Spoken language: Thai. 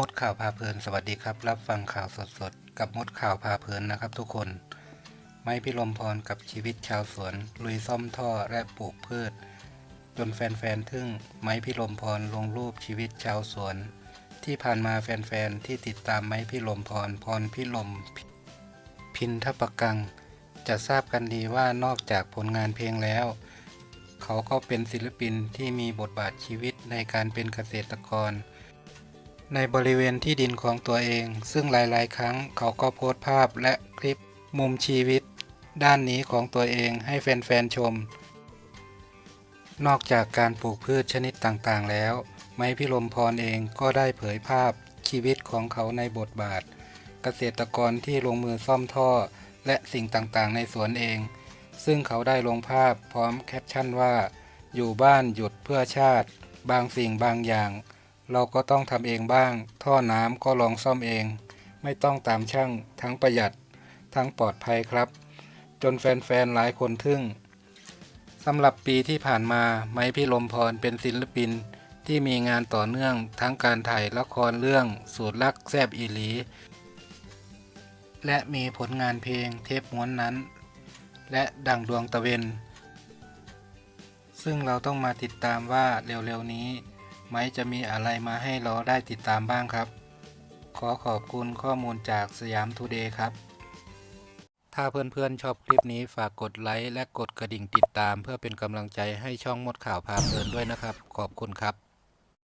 มดข่าวพาเพลินสวัสดีครับ รับฟังข่าวสดๆ กับมดข่าวพาเพลินนะครับทุกคน ไม้พิลมพรกับชีวิตชาวสวน ลุยซ่อมท่อและปลูกพืช จนแฟนๆทึ่งไม้พิลมพรลงรูปชีวิตชาวสวน ที่ผ่านมาแฟนๆที่ติดตามไม้พิลมพรพรพิลมพินทปกัง จะทราบกันดีว่านอกจากผลงานเพลงแล้ว เขาก็เป็นศิลปินที่มีบทบาทชีวิตในการเป็นเกษตรกร ในบริเวณที่ดินของตัวเอง ซึ่งหลายๆ ครั้งเขาก็โพสต์ภาพและคลิปมุมชีวิต ด้านนี้ของตัวเองให้แฟน ๆ ชม นอกจากการปลูกพืชชนิดต่างๆ แล้ว ไม้พิรมพรเองก็ได้เผยภาพชีวิตของเขาในบทบาท เกษตรกรที่ลงมือซ่อมท่อ และสิ่งต่างๆ ในสวนเอง ซึ่งเขาได้ลงภาพพร้อมแคปชั่นว่า อยู่บ้านหยุดเพื่อชาติ บางสิ่งบางอย่าง เราก็ต้องทำเองบ้าง ท่อน้ำก็ลองซ่อมเอง ไม่ต้องตามช่าง ทั้งประหยัด ทั้งปลอดภัยครับ จนแฟนๆหลายคนทึ่งสำหรับปีที่ผ่านมา ไม้พี่ลมพรเป็นศิลปินที่มีงานต่อเนื่องทั้งการถ่ายละครเรื่องสูตรลักแซบอีหลี และมีผลงานเพลงเทปม้วนนั้น และดังดวงตะเวน ซึ่งเราต้องมาติดตามว่าเร็วๆนี้ ไม้จะมีอะไรมาให้เราได้ติดตามบ้างครับ ขอขอบคุณข้อมูลจากสยามทูเดย์ครับ ถ้าเพื่อนๆชอบคลิปนี้ฝากกดไลค์และกดกระดิ่งติดตาม เพื่อเป็นกำลังใจให้ช่องมดข่าวพาเพลินด้วยนะครับ ขอบคุณครับ